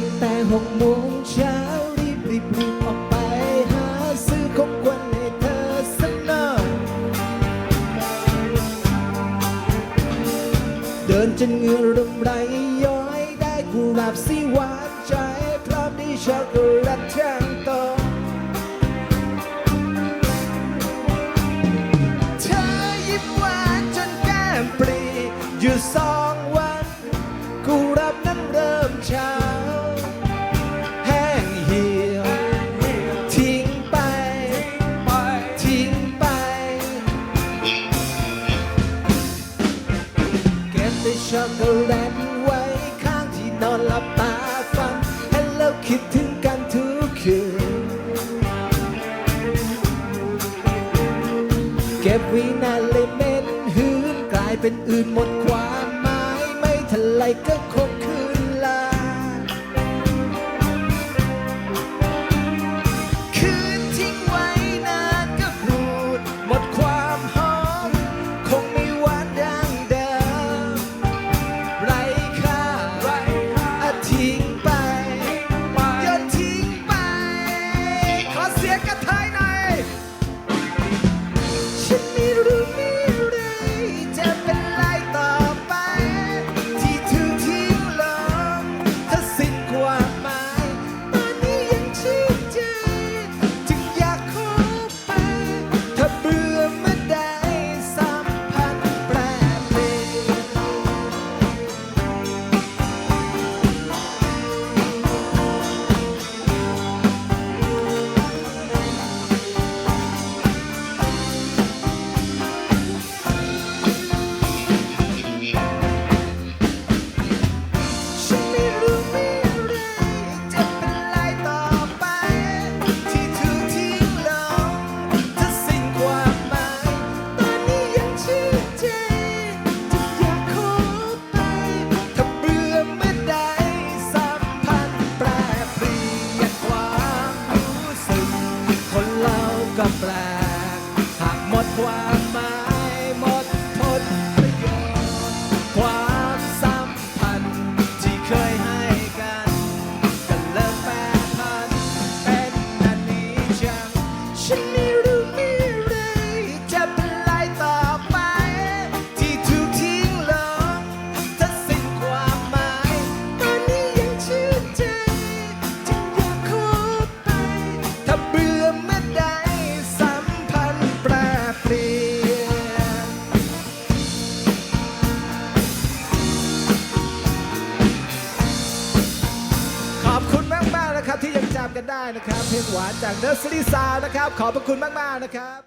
ตั้งแต่หกโมงเช้ารีบรีบรีบออกไปหาซื้อของขวัญให้เธอสักหน่อยเดินจนเหงื่อรมไหลย้อยได้กุหลาบสีหวานใจพร้อมด้วยช็อกโกแลตทั้งโตะเธอยิ้มหวานจนแก้มปรีอยู่สอน ช็อกโกแลตไว้ข้างที่นอนหลับตาฟังเห็นแล้วคิดถึงกันทุกคืน เก็บไว้นานเลยเม็นหืนกลายเป็นอื่นหมดความหมาย ไม่ทันไรก็คงคืน ก็แปลกหากหมดความ นะครับที่ยังจำกันได้นะครับเพลงหวานจากเนอร์สรีซานะครับ ขอบพระคุณมาก ๆ นะครับ